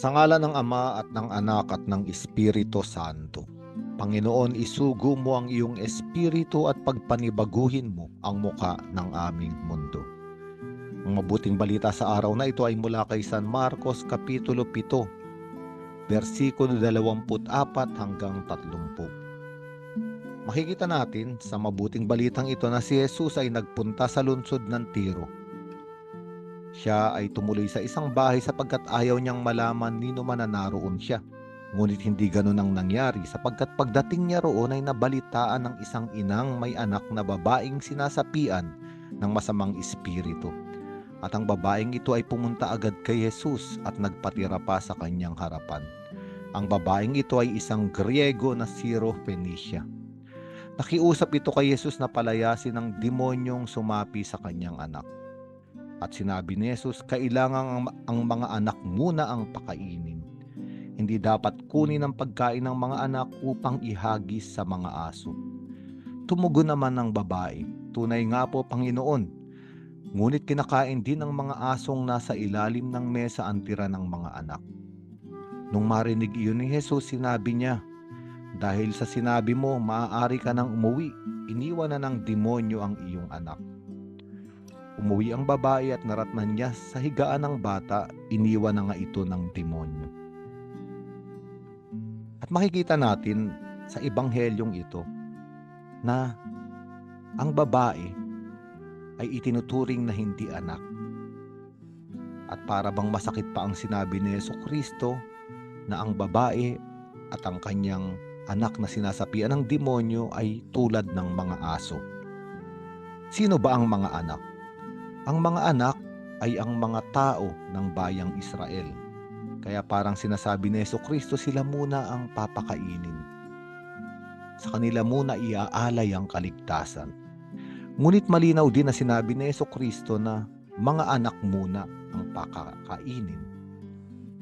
Sa ngala ng Ama at ng Anak at ng Espiritu Santo. Panginoon, isugo mo ang iyong espiritu at pagpanibaguhin mo ang muka ng aming mundo. Ang mabuting balita sa araw na ito ay mula kay San Marcos Kapitulo 7, versikulo 24 hanggang 30. Makikita natin sa mabuting balitang ito na si Jesus ay nagpunta sa lungsod ng Tiro siya ay tumuloy sa isang bahay sapagkat ayaw niyang malaman nino man na naroon siya. Ngunit hindi ganun ang nangyari sapagkat pagdating niya roon ay nabalitaan ng isang inang may anak na babaeng sinasapian ng masamang espiritu. At ang babaeng ito ay pumunta agad kay Jesus at nagpatira pa sa kanyang harapan. Ang babaeng ito ay isang Griego na Siro Phoenicia. Nakiusap ito kay Jesus na palayasin ng demonyong sumapi sa kanyang anak. At sinabi ni Jesus, kailangan ang, ang mga anak muna ang pakainin. Hindi dapat kunin ang pagkain ng mga anak upang ihagis sa mga aso. Tumugon naman ng babae, tunay nga po Panginoon, ngunit kinakain din ng mga asong nasa ilalim ng mesa ang tira ng mga anak. Nung marinig iyon ni Jesus, sinabi niya, dahil sa sinabi mo, maaari ka nang umuwi, iniwan na ng demonyo ang iyong anak. Umuwi ang babae at naratnan niya sa higaan ng bata, iniwan na nga ito ng demonyo. At makikita natin sa ebanghelyong ito na ang babae ay itinuturing na hindi anak. At para bang masakit pa ang sinabi ni Yeso Kristo na ang babae at ang kanyang anak na sinasapian ng demonyo ay tulad ng mga aso. Sino ba ang mga anak? Ang mga anak ay ang mga tao ng bayang Israel kaya parang sinasabi ni Yeso Kristo sila muna ang papakainin. Sa kanila muna iaalay ang kaligtasan. Ngunit malinaw din na sinabi ni Yeso Kristo na mga anak muna ang pakakainin.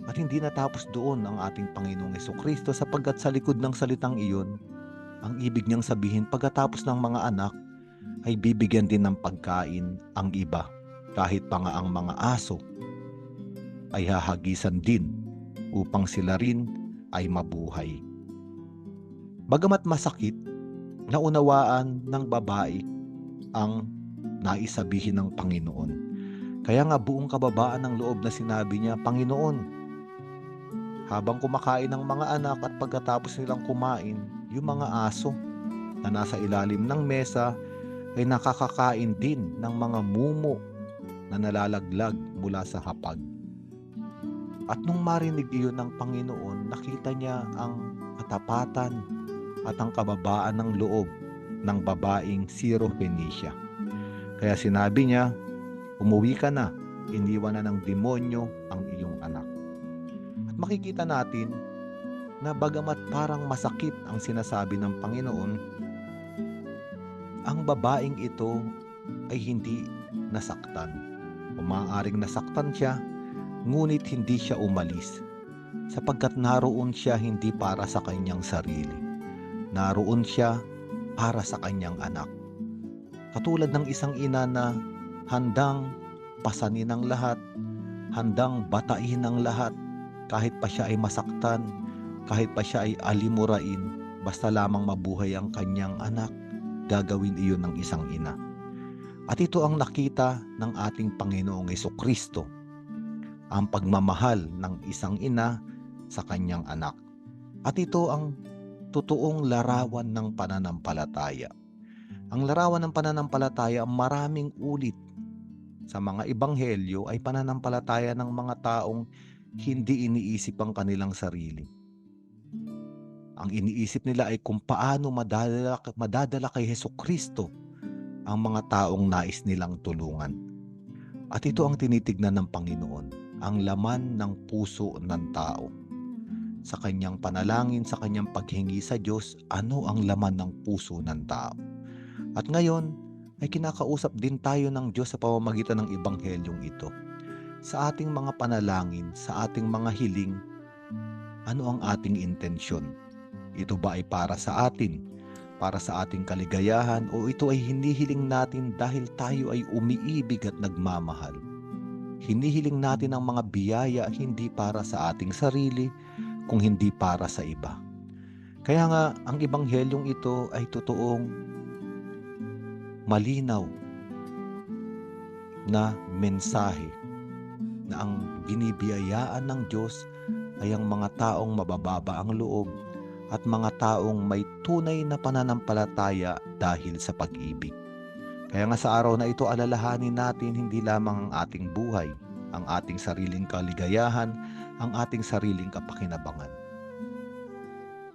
At hindi natapos doon ang ating Panginoong Yeso Kristo sapagkat sa likod ng salitang iyon, ang ibig niyang sabihin pagkatapos ng mga anak ay bibigyan din ng pagkain ang iba kahit pa nga ang mga aso ay hahagisan din upang sila rin ay mabuhay. Bagamat masakit, naunawaan ng babae ang naisabihin ng Panginoon. Kaya nga buong kababaan ng loob na sinabi niya, Panginoon, habang kumakain ng mga anak at pagkatapos nilang kumain, yung mga aso na nasa ilalim ng mesa ay nakakakain din ng mga mumo na nalalaglag mula sa hapag. At nung marinig iyon ng Panginoon, nakita niya ang katapatan at ang kababaan ng loob ng babaeng Siro Phoenicia. Kaya sinabi niya, umuwi ka na, iniwan na ng demonyo ang iyong anak. At makikita natin na bagamat parang masakit ang sinasabi ng Panginoon, ang babaeng ito ay hindi nasaktan. O maaaring nasaktan siya, ngunit hindi siya umalis sapagkat naroon siya hindi para sa kanyang sarili. Naroon siya para sa kanyang anak. Katulad ng isang ina na handang pasanin ang lahat, handang batain ang lahat, kahit pa siya ay masaktan, kahit pa siya ay alimurain, basta lamang mabuhay ang kanyang anak, gagawin iyon ng isang ina. At ito ang nakita ng ating Panginoong Yeso Kristo ang pagmamahal ng isang ina sa kanyang anak. At ito ang totoong larawan ng pananampalataya. Ang larawan ng pananampalataya maraming ulit sa mga ebanghelyo ay pananampalataya ng mga taong hindi iniisip ang kanilang sarili. Ang iniisip nila ay kung paano madadala, madadala kay Heso Kristo ang mga taong nais nilang tulungan. At ito ang tinitignan ng Panginoon ang laman ng puso ng tao. Sa kanyang panalangin, sa kanyang paghingi sa Diyos, ano ang laman ng puso ng tao. At ngayon, ay kinakausap din tayo ng Diyos sa pamamagitan ng Ibanghelyong ito. Sa ating mga panalangin, sa ating mga hiling, ano ang ating intensyon? Ito ba ay para sa atin? Para sa ating kaligayahan o ito ay hinihiling natin dahil tayo ay umiibig at nagmamahal? hinihiling natin ang mga biyaya hindi para sa ating sarili, kung hindi para sa iba. Kaya nga, ang ebanghelyong ito ay totoong malinaw na mensahe na ang binibiyayaan ng Diyos ay ang mga taong mabababa ang loob at mga taong may tunay na pananampalataya dahil sa pag-ibig. Kaya nga sa araw na ito alalahanin natin hindi lamang ang ating buhay, ang ating sariling kaligayahan, ang ating sariling kapakinabangan.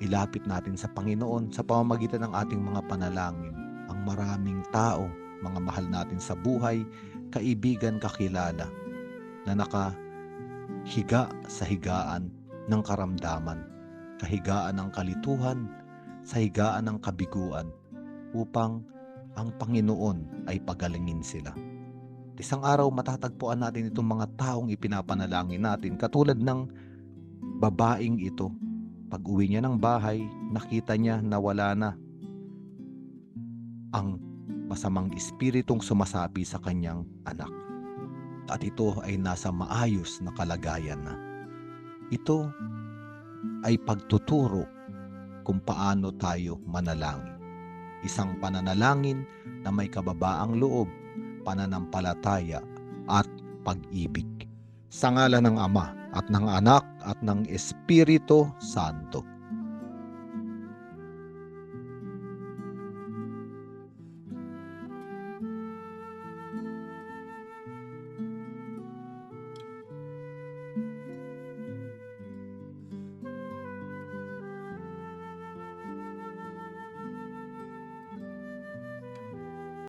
Ilapit natin sa Panginoon sa pamamagitan ng ating mga panalangin ang maraming tao, mga mahal natin sa buhay, kaibigan, kakilala na nakahiga sa higaan ng karamdaman, kahigaan ng kalituhan, sa higaan ng kabiguan upang ang Panginoon ay pagalingin sila. Isang araw matatagpuan natin itong mga taong ipinapanalangin natin katulad ng babaing ito. Pag uwi niya ng bahay, nakita niya na wala na ang masamang espiritong sumasapi sa kanyang anak. At ito ay nasa maayos na kalagayan na. Ito ay pagtuturo kung paano tayo manalangin. Isang pananalangin na may kababaang loob, pananampalataya at pag-ibig. Sa ngala ng Ama at ng Anak at ng Espiritu Santo.